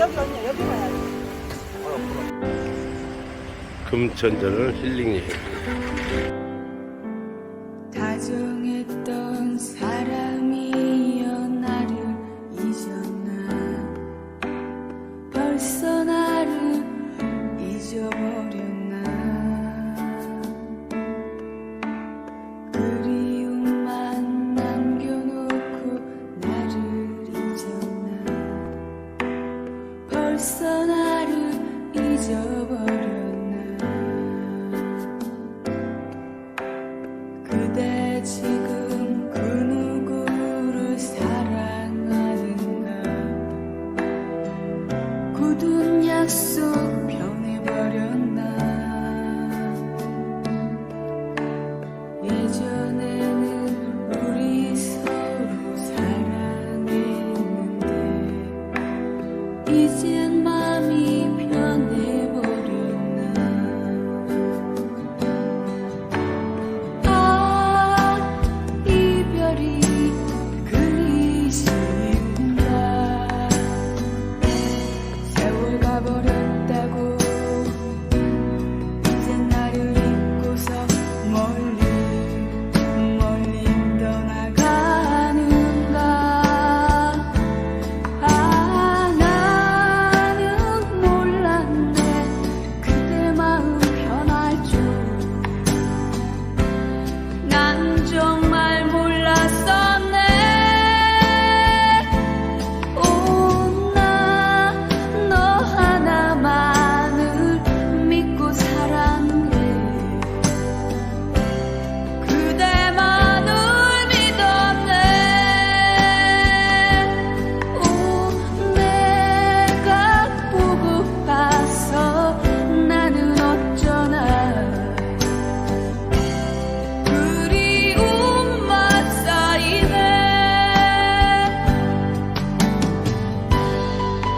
여기 와야지. 금천전을 힐링 여행. 다정했던 사람 벌써 나를 잊어버렸나 그대 지금 그 누구를 사랑하는가? 굳은 약속 변해버렸나